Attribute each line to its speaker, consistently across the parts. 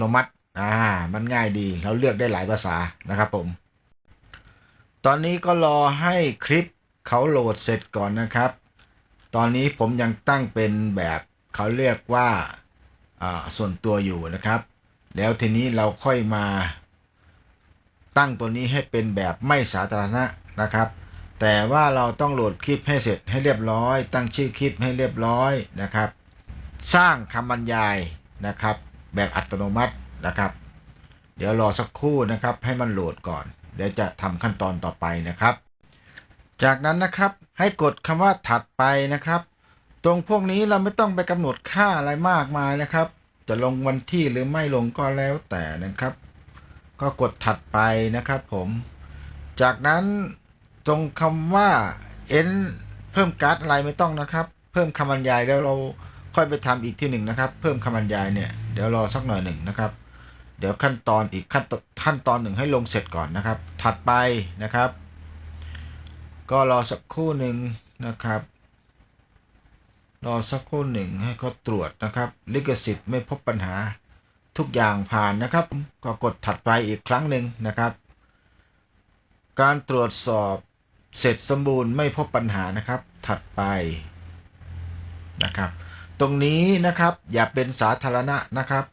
Speaker 1: โนมัติ อ่า มันง่ายดี เราเลือกได้หลายภาษานะครับผม ตอนนี้ก็รอให้คลิปเขาโหลดเสร็จก่อนนะครับ ตอนนี้ผมยังตั้งเป็นแบบเขาเรียกว่าอ่าส่วนตัวอยู่นะครับ แล้วทีนี้เราค่อยมาตั้งตัวนี้ให้เป็นแบบไม่สาธารณะนะครับ แต่ว่าเราต้องโหลดคลิปให้เสร็จให้เรียบร้อย ตั้งชื่อคลิปให้เรียบร้อยนะครับ สร้างคำบรรยายนะครับ แบบอัตโนมัตินะครับ เดี๋ยวรอสักครู่นะครับ ให้มันโหลดก่อน เดี๋ยวจะทำขั้นตอนต่อไปนะครับ จากนั้นนะครับให้กดคำว่าถัดไปนะครับ ตรงพวกนี้เราไม่ต้องไปกำหนดค่าอะไรมากมายนะครับ จะลงวันที่หรือไม่ลงก็แล้วแต่นะครับ ก็กดถัดไปนะครับผม จากนั้นตรงคำว่า n เพิ่มการ์ดอะไรไม่ต้องนะครับ เพิ่มคำบรรยายแล้วเรา ค่อยไปทำอีกที่หนึ่งนะครับ เพิ่มคำบรรยายเนี่ยเดี๋ยวรอสักหน่อยหนึ่งนะครับ เดี๋ยวขั้นตอนอีกขั้นตขั้นตอนหนึ่งให้ลงเสร็จก่อนนะครับ ถัดไปนะครับ ก็รอสักครู่หนึ่งนะครับรอสักครู่หนึ่งให้เขาตรวจนะครับ ลิขสิทธิ์ไม่พบปัญหาทุกอย่างผ่านนะครับ ก็กดถัดไปอีกครั้งหนึ่งนะครับ การตรวจสอบเสร็จสมบูรณ์ไม่พบปัญหานะครับ ถัดไปนะครับ ตรงนี้นะครับอย่าเป็นสาธารณะนะครับ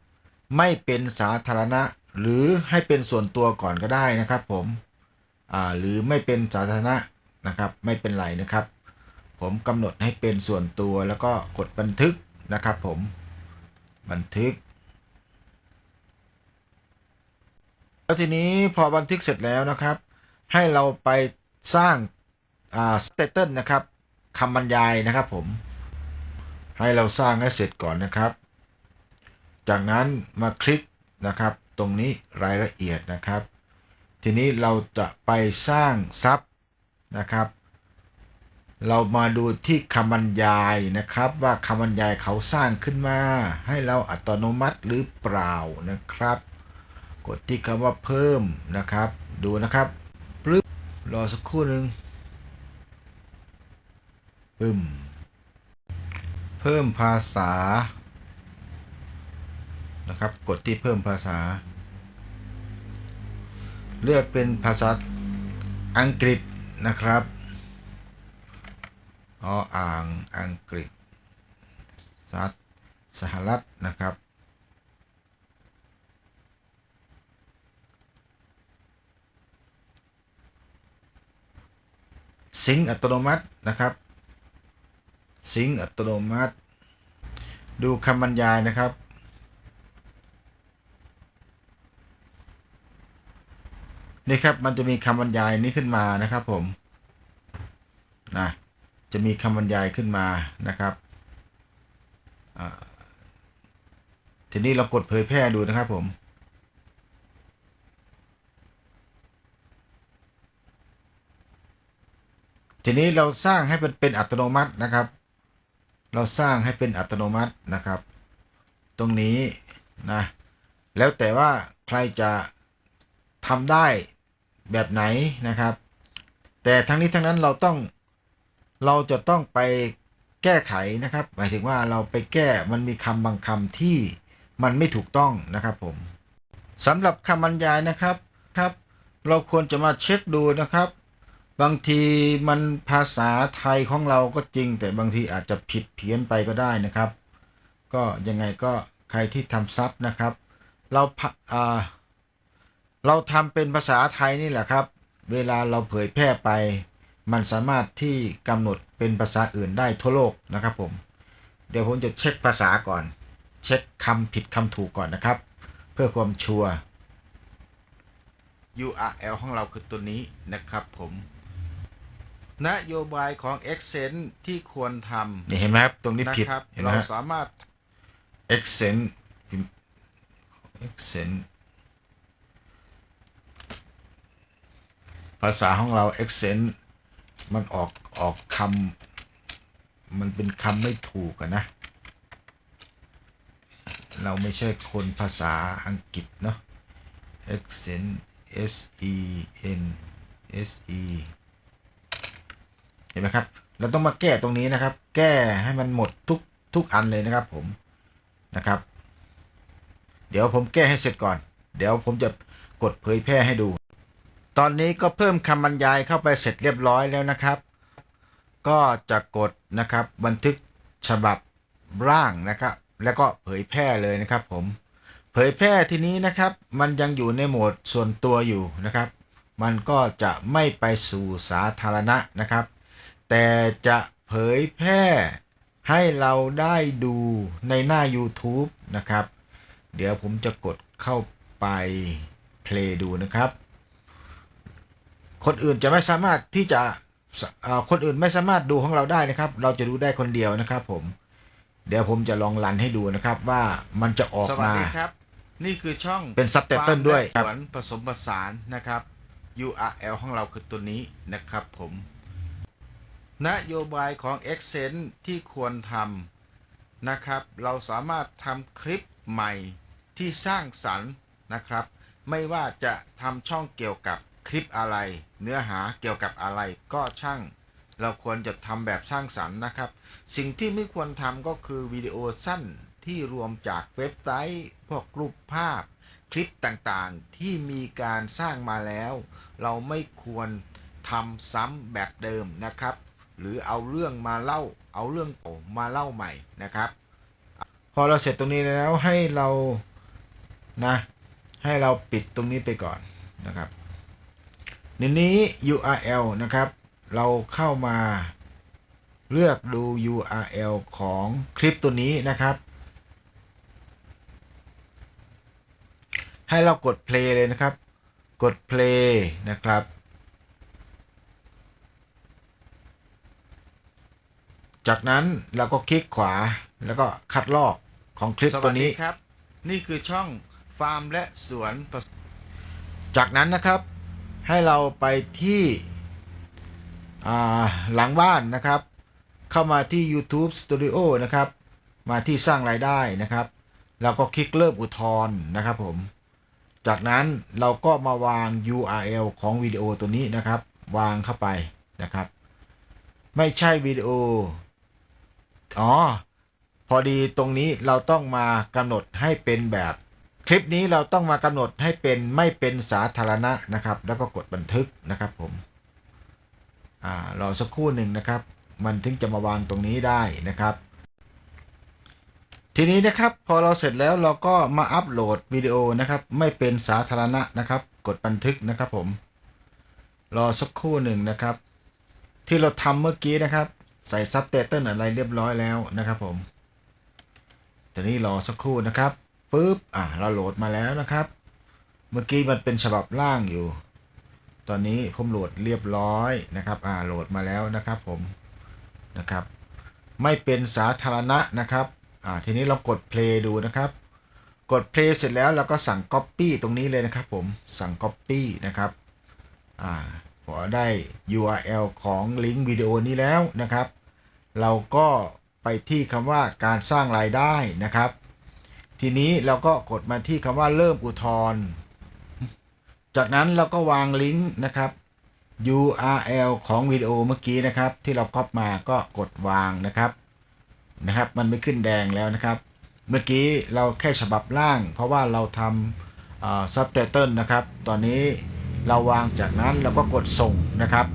Speaker 1: ไม่เป็นสาธารณะ หรือให้เป็นส่วนตัวก่อนก็ได้นะครับ ผมอ่าหรือไม่เป็นสาธารณะนะครับ ไม่เป็นไรนะครับ ผมกำหนดให้เป็นส่วนตัวแล้วก็กดบันทึกนะครับ ผมบันทึกแล้วทีนี้พอบันทึกเสร็จแล้วนะครับ ให้เราไปสร้างอ่าสเตตัลนะครับคำบรรยายนะครับผม ให้เราสร้างให้เสร็จก่อนนะครับ จากนั้นมาคลิกนะครับ ตรงนี้รายละเอียดนะครับ ทีนี้เราจะไปสร้างซับนะครับ เรามาดูที่คำบรรยายนะครับ ว่าคำบรรยายเขาสร้างขึ้นมา ให้เราอัตโนมัติหรือเปล่านะครับ กดที่คำว่าเพิ่มนะครับ ดูนะครับปึ๊บรอสักครู่หนึ่งปึ้ม เพิ่มภาษานะครับ กดที่เพิ่มภาษา เลือกเป็นภาษาอังกฤษนะครับออ่างอังกฤษสัตสหรัฐนะครับซิงค์อัตโนมัตินะครับ ซิงอัตโนมัติ ดูคำบรรยายนะครับ นี่ครับมันจะมีคำบรรยายนี้ขึ้นมานะครับผมนะจะมีคำบรรยายขึ้นมานะครับ ทีนี้เรากดเผยแพร่ดูนะครับผมทีนี้เราสร้างให้เป็นเป็นอัตโนมัตินะครับ เราสร้างให้เป็นอัตโนมัตินะครับ ตรงนี้นะแล้วแต่ว่าใครจะทำได้แบบไหนนะครับ แต่ทั้งนี้ทั้งนั้นเราต้องเราจะต้องไปแก้ไขนะครับ หมายถึงว่าเราไปแก้มันมีคำบางคำที่มันไม่ถูกต้องนะครับผมสำหรับคำบรรยายนะครับครับ เราควรจะมาเช็คดูนะครับ บางทีมันภาษาไทยของเราก็จริง แต่บางทีอาจจะผิดเพี้ยนไปก็ได้นะครับ ก็ยังไงก็ใครที่ทำซับนะครับ เราพะอ่าเราทำเป็นภาษาไทยนี่แหละครับ เวลาเราเผยแพร่ไป มันสามารถที่กำหนดเป็นภาษาอื่นได้ทั่วโลกนะครับผม เดี๋ยวผมจะเช็คภาษาก่อน เช็คคำผิดคำถูกก่อนนะครับ เพื่อความชัวร์ URL ของเราคือตัวนี้นะครับผม นโยบายของ Accent ที่ควรทำนี่เห็นไหมครับ ตรงนี้ผิด
Speaker 2: นะครับ
Speaker 1: เห็นไหม
Speaker 2: เรา
Speaker 1: ฮะ
Speaker 2: สามารถ
Speaker 1: Accent Accent ภาษาของเรา Accent มันออกออกคำมันเป็นคำไม่ถูกอะนะ เราไม่ใช่คนภาษาอังกฤษเนาะ Accent S E N S E เห็นไหมครับ เราต้องมาแก้ตรงนี้นะครับ แก้ให้มันหมดทุกทุกอันเลยนะครับผมนะครับ เดี๋ยวผมแก้ให้เสร็จก่อน เดี๋ยวผมจะกดเผยแพร่ให้ดู ตอนนี้ก็เพิ่มคำบรรยายเข้าไปเสร็จเรียบร้อยแล้วนะครับ ก็จะกดนะครับ บันทึกฉบับร่างนะครับ แล้วก็เผยแพร่เลยนะครับ ผม เผยแพร่ทีนี้นะครับ มันยังอยู่ในโหมดส่วนตัวอยู่นะครับ มันก็จะไม่ไปสู่สาธารณะนะครับ แต่จะเผยแพร่ให้เราได้ดูในหน้า YouTube นะครับ เดี๋ยวผมจะกดเข้าไปเพลย์ดูนะครับ คนอื่นจะไม่สามารถที่จะเอ่อคนอื่นไม่สามารถดูของเราได้นะครับ เราจะดูได้คนเดียวนะครับผม เดี๋ยวผมจะลองรันให้ดูนะครับว่ามันจะออก
Speaker 2: สวัส
Speaker 1: มา
Speaker 2: ดีครับ นี่คือช่อง
Speaker 1: เป็นซับไตเติลด้วย
Speaker 2: ฟาร์มและสวนผสมผสานนะครับ URL ของเราคือตัวนี้นะครับผม นโยบายของ e x c e n ที่ควรทำนะครับ เราสามารถทำคลิปใหม่ที่สร้างสรรค์นะครับ ไม่ว่าจะทำช่องเกี่ยวกับคลิปอะไร เนื้อหาเกี่ยวกับอะไรก็ช่าง เราควรจะทำแบบสร้างสรรค์นะครับ สิ่งที่ไม่ควรทำก็คือวิดีโอสั้นที่รวมจากเว็บไซต์ พวกรูปภาพ คลิปต่างๆ ที่มีการสร้างมาแล้ว เราไม่ควรทำซ้ำแบบเดิมนะครับ หรือเอาเรื่องมาเล่าเอาเรื่องเก่ามาเล่าใหม่นะครับ
Speaker 1: พอเราเสร็จตรงนี้แล้วให้เรานะให้เราปิดตรงนี้ไปก่อนนะครับในนี้ URL นะครับ เราเข้ามาเลือกดู URL ของคลิปตัวนี้นะครับ ให้เรากด play เลยนะครับ กด play นะครับ จากนั้นเราก็คลิกขวาแล้วก็คัดลอกของคลิป
Speaker 2: ส
Speaker 1: ตั
Speaker 2: วั
Speaker 1: ว
Speaker 2: สดี
Speaker 1: นี้
Speaker 2: ครับ นี่คือช่องฟาร์มและสวนผส
Speaker 1: จากนั้นนะครับให้เราไปที่อ่าหลังบ้านนะครับ เข้ามาที่ YouTube Studio นะครับ มาที่สร้างรายได้นะครับ เราก็คลิกเริ่มอุทธรณ์นะครับผมจากนั้นเราก็มาวาง URL ของวิดีโอตัวนี้นะครับ วางเข้าไปนะครับ ไม่ใช่วิดีโอ อ๋อ พอดีตรงนี้เราต้องมากำหนดให้เป็นแบบ คลิปนี้เราต้องมากำหนดให้เป็นไม่เป็นสาธารณะนะครับ แล้วก็กดบันทึกนะครับผมอ่ารอสักครู่หนึ่งนะครับ มันถึงจะมาวางตรงนี้ได้นะครับ ทีนี้นะครับพอเราเสร็จแล้วเราก็มาอัปโหลดวิดีโอนะครับ ไม่เป็นสาธารณะนะครับ กดบันทึกนะครับผมรอสักครู่หนึ่งนะครับ ที่เราทำเมื่อกี้นะครับ ใส่ซับไตเติลอะไรเรียบร้อยแล้วนะครับผมตอนนี้รอสักครู่นะครับปุ๊บอ่าเราโหลดมาแล้วนะครับ เมื่อกี้มันเป็นฉบับล่างอยู่ ตอนนี้ผมโหลดเรียบร้อยนะครับอ่าโหลดมาแล้วนะครับผมนะครับ ไม่เป็นสาธารณะนะครับอ่าทีนี้เรากด play ดูนะครับกด play เสร็จแล้วเราก็สั่ง copy ตรงนี้เลยนะครับผมสั่ง copy นะครับอ่า ได้ URL ของลิงก์วิดีโอนี้แล้วนะครับ เราก็ไปที่คำว่าการสร้างรายได้นะครับ ทีนี้เราก็กดมาที่คำว่าเริ่มอุทธรณ์จากนั้นเราก็วางลิงก์นะครับ URL ของวิดีโอเมื่อกี้นะครับ ที่เราก๊อปมาก็กดวางนะครับนะครับ มันไม่ขึ้นแดงแล้วนะครับ เมื่อกี้เราแค่ฉบับล่าง เพราะว่าเราทำซับไตเติลนะครับ ตอนนี้ เราวางจากนั้นเราก็กดส่งนะครับ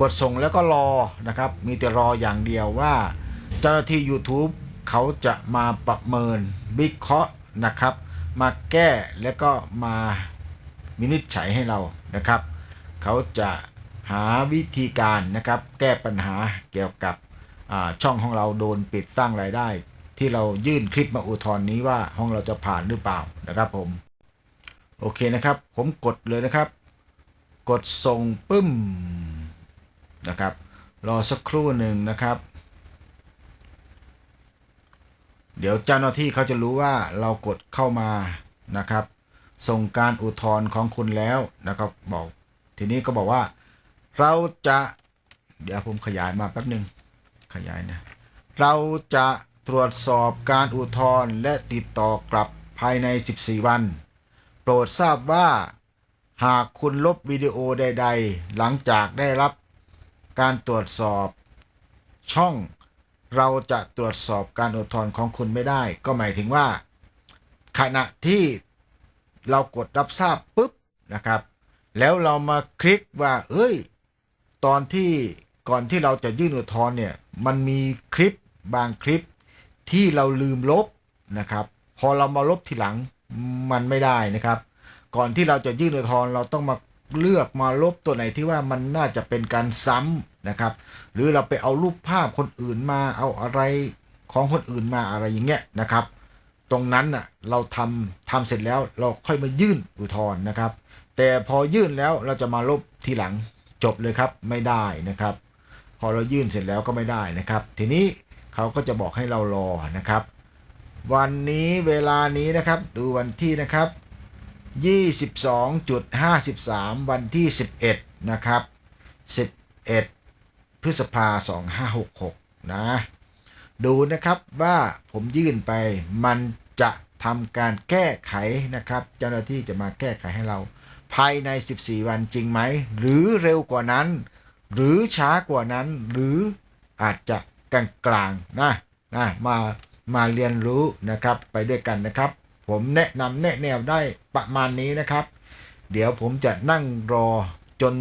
Speaker 1: กดส่งแล้วก็รอนะครับ มีแต่รออย่างเดียวว่า เจ้าหน้าที่ YouTube เขาจะมาประเมินวิเคราะห์นะครับ มาแก้แล้วก็มาวินิจฉัยให้เรานะครับ เขาจะหาวิธีการนะครับ แก้ปัญหาเกี่ยวกับช่องของเราโดนปิดสร้างรายได้ ที่เรายื่นคลิปมาอุทธรณ์นี้ว่าห้องเราจะผ่านหรือเปล่านะครับผม โอเคนะครับ ผมกดเลยนะครับ กดส่งปึ้มนะครับ รอสักครู่หนึ่งนะครับ เดี๋ยวเจ้าหน้าที่เขาจะรู้ว่าเรากดเข้ามานะครับ ส่งการอุทธรณ์ของคุณแล้วนะครับบอกทีนี้ก็บอกว่า เราจะ เดี๋ยวผมขยายมาแป๊บหนึ่งขยายนะเราจะตรวจสอบการอุทธรณ์และติดต่อกลับภายใน 14 วัน โปรดทราบว่า หากคุณลบวิดีโอใด ๆ หลังจากได้รับการตรวจสอบช่อง เราจะตรวจสอบการอุทธรณ์ของคุณไม่ได้ ก็หมายถึงว่า
Speaker 3: ขณะที่เรากดรับทราบปุ๊บนะครับ แล้วเรามาคลิกว่า เอ้ย ตอนที่ก่อนที่เราจะยื่นอุทธรณ์เนี่ย มันมีคลิปบางคลิปที่เราลืมลบนะครับ พอเรามาลบทีหลังมันไม่ได้นะครับ ก่อนที่เราจะยื่นอุทธรณ์เราต้องมาเลือกมาลบตัวไหนที่ว่ามันน่าจะเป็นการซ้ำนะครับ หรือเราไปเอารูปภาพคนอื่นมาเอาอะไรของคนอื่นมาอะไรอย่างเงี้ยนะครับ ตรงนั้นน่ะเราทำทำเสร็จแล้วเราค่อยมายื่นอุทธรณ์นะครับ แต่พอยื่นแล้วเราจะมาลบทีหลังจบเลยครับไม่ได้นะครับ พอเรายื่นเสร็จแล้วก็ไม่ได้นะครับ ทีนี้เขาก็จะบอกให้เรารอนะครับ วันนี้เวลานี้นะครับ ดูวันที่นะครับ 22.53 วันที่ 11 นะครับ 11 พฤษภา 2566 นะ ดูนะครับว่าผมยื่นไปมันจะทำการแก้ไขนะครับ เจ้าหน้าที่จะมาแก้ไขให้เรา ภายใน 14 วันจริงไหม หรือเร็วกว่านั้น หรือช้ากว่านั้น หรืออาจจะกลางกลางๆนะนะมามาเรียนรู้นะครับไปด้วยกันนะครับ ผมแนะนำแนะแนวได้ประมาณนี้นะครับ เดี๋ยวผมจะนั่งรอจน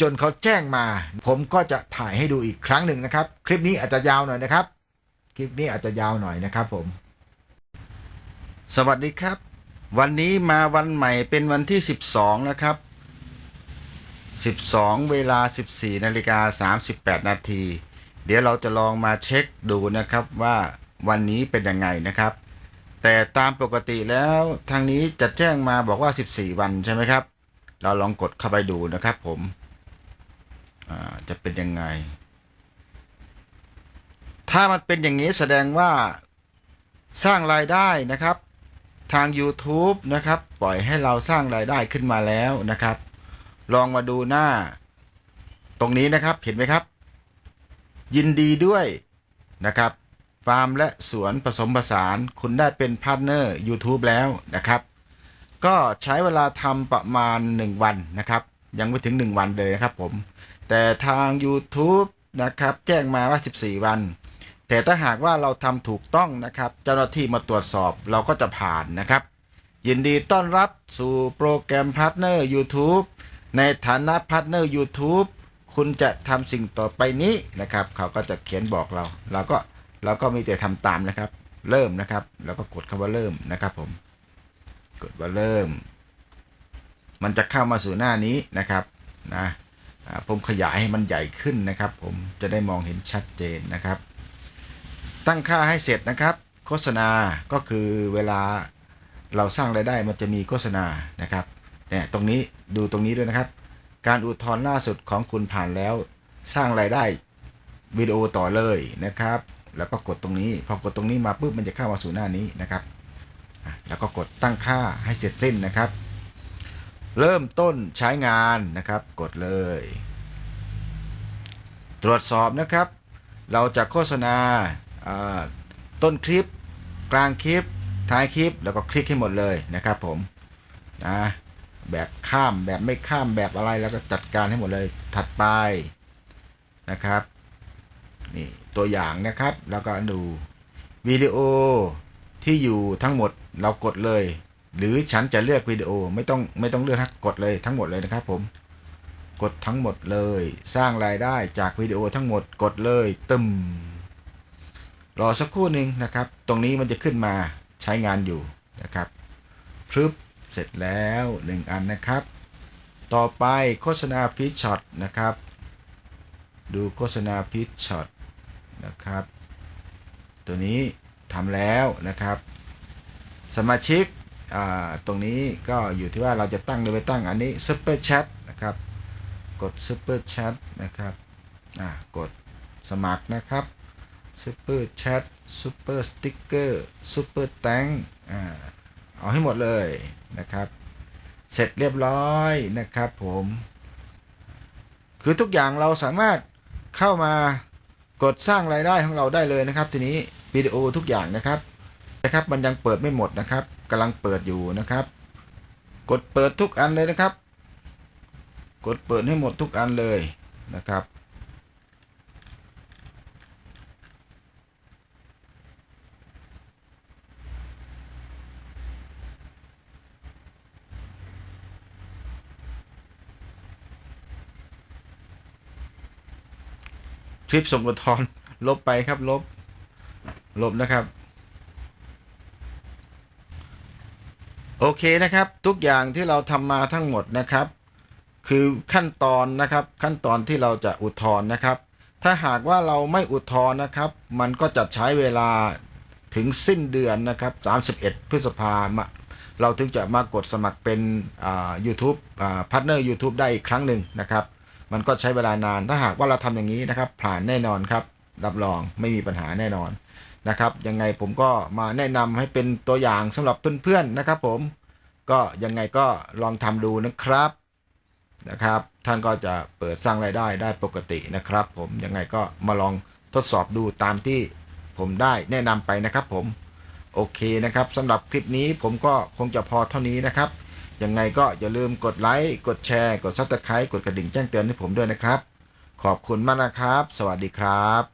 Speaker 3: จนเขาแจ้งมา ผมก็จะถ่ายให้ดูอีกครั้งหนึ่งนะครับ คลิปนี้อาจจะยาวหน่อยนะครับ คลิปนี้อาจจะยาวหน่อยนะครับผม
Speaker 1: สวัสดีครับ วันนี้มาวันใหม่เป็นวันที่ 12 นะครับ 12 เวลา 14นาฬิกา38 นาที เดี๋ยวเราจะลองมาเช็คดูนะครับว่าวันนี้เป็นยังไงนะครับ แต่ตามปกติแล้วทางนี้จะแจ้งมาบอกว่า 14 วันใช่ไหมครับ เราลองกดเข้าไปดูนะครับผมจะเป็นยังไง ถ้ามันเป็นอย่างนี้แสดงว่าสร้างรายได้นะครับทาง YouTube นะครับ ปล่อยให้เราสร้างรายได้ขึ้นมาแล้วนะครับ ลองมาดูหน้า ตรงนี้นะครับเห็นไหมครับ ยินดีด้วยนะครับ ฟาร์มและสวนผสมผสาน คุณได้เป็นพาร์ทเนอร์ YouTube แล้วนะครับ ก็ใช้เวลาทำประมาณ 1 วันนะครับ ยังไม่ถึง 1 วันเลยนะครับผม แต่ทาง YouTube นะครับ แจ้งมาว่า 14 วัน แต่ถ้าหากว่าเราทำถูกต้องนะครับ เจ้าหน้าที่มาตรวจสอบเราก็จะผ่านนะครับ ยินดีต้อนรับสู่โปรแกรมพาร์ทเนอร์ YouTube ในฐานะพาร์ทเนอร์ YouTube คุณจะทำสิ่งต่อไปนี้นะครับ เขาก็จะเขียนบอกเรา เราก็ เราก็มีแต่ทำตามนะครับ เริ่มนะครับ แล้วก็กดคำว่าเริ่มนะครับผม กดว่าเริ่ม มันจะเข้ามาสู่หน้านี้นะครับนะผมขยายให้มันใหญ่ขึ้นนะครับ ผมจะได้มองเห็นชัดเจนนะครับ ตั้งค่าให้เสร็จนะครับ โฆษณาก็คือเวลาเราสร้างรายได้มันจะมีโฆษณานะครับเนี่ยตรงนี้ดูตรงนี้ด้วยนะครับ การอุทธรณ์ล่าสุดของคุณผ่านแล้ว สร้างรายได้วิดีโอต่อเลยนะครับ แล้วก็กดตรงนี้ พอกดตรงนี้มาปุ๊บมันจะเข้ามาสู่หน้านี้นะครับแล้วก็กดตั้งค่าให้เสร็จสิ้นนะครับ เริ่มต้นใช้งานนะครับ กดเลย ตรวจสอบนะครับ เราจะโฆษณาาต้นคลิป กลางคลิป ท้ายคลิป แล้วก็คลิกให้หมดเลยนะครับผมนะแบบข้ามแบบไม่ข้ามแบบอะไรแล้วก็จัดการให้หมดเลยถัดไปนะครับ นี่ตัวอย่างนะครับ แล้วก็ดูวิดีโอที่อยู่ทั้งหมดเรากดเลย หรือฉันจะเลือกวิดีโอไม่ต้องไม่ต้องเลือกนะกดเลยทั้งหมดเลยนะครับ ผม กดทั้งหมดเลย สร้างรายได้จากวิดีโอทั้งหมดกดเลยตึมรอสักครู่หนึ่งนะครับ ตรงนี้มันจะขึ้นมาใช้งานอยู่นะครับพรึบเสร็จแล้วหนึ่งอันนะครับ ต่อไปโฆษณาฟีดช็อตนะครับ ดูโฆษณาฟีดช็อต นะครับ ตัวนี้ทำแล้วนะครับ สมาชิกตรงนี้ก็อยู่ที่ว่าเราจะตั้งหรือไม่ตั้งอันนี้ซุปเปอร์แชทนะครับ กดซุปเปอร์แชทนะครับกดสมัครนะครับซุปเปอร์แชทซุปเปอร์สติ๊กเกอร์ซุปเปอร์แตงเอาให้หมดเลยนะครับ เสร็จเรียบร้อยนะครับผม คือทุกอย่างเราสามารถเข้ามา กดสร้างรายได้ของเราได้เลยนะครับ ทีนี้วิดีโอทุกอย่างนะครับนะครับ มันยังเปิดไม่หมดนะครับกำลังเปิดอยู่นะครับ กดเปิดทุกอันเลยนะครับ กดเปิดให้หมดทุกอันเลยนะครับ คลิปส่งอุทธรณ์ลบไปครับลบ ลบนะครับ โอเคนะครับ ทุกอย่างที่เราทำมาทั้งหมดนะครับ คือขั้นตอนนะครับ ขั้นตอนที่เราจะอุทธรณ์นะครับ ถ้าหากว่าเราไม่อุทธรณ์นะครับ มันก็จะใช้เวลาถึงสิ้นเดือนนะครับ 31 พฤษภามเราถึงจะมากดสมัครเป็นอ่า YouTube อ่าพาร์ทเนอร์ YouTube ได้อีกครั้งหนึ่งนะครับ มันก็ใช้เวลานาน ถ้าหากว่าเราทำอย่างนี้นะครับ ผ่านแน่นอนครับ รับรองไม่มีปัญหาแน่นอนนะครับ ยังไงผมก็มาแนะนำให้เป็นตัวอย่างสำหรับเพื่อนๆนะครับ ผม ก็ยังไงก็ลองทำดูนะครับนะครับ ท่านก็จะเปิดสร้างรายได้ได้ปกตินะครับ ผม ยังไงก็มาลองทดสอบดูตามที่ผมได้แนะนำไปนะครับ ผม โอเคนะครับสำหรับคลิปนี้ผมก็คงจะพอเท่านี้นะครับ ยังไงก็อย่าลืมกดไลค์ กดแชร์ กดซับสไครต์กดกระดิ่งแจ้งเตือนให้ผมด้วยนะครับ ขอบคุณมากนะครับ สวัสดีครับ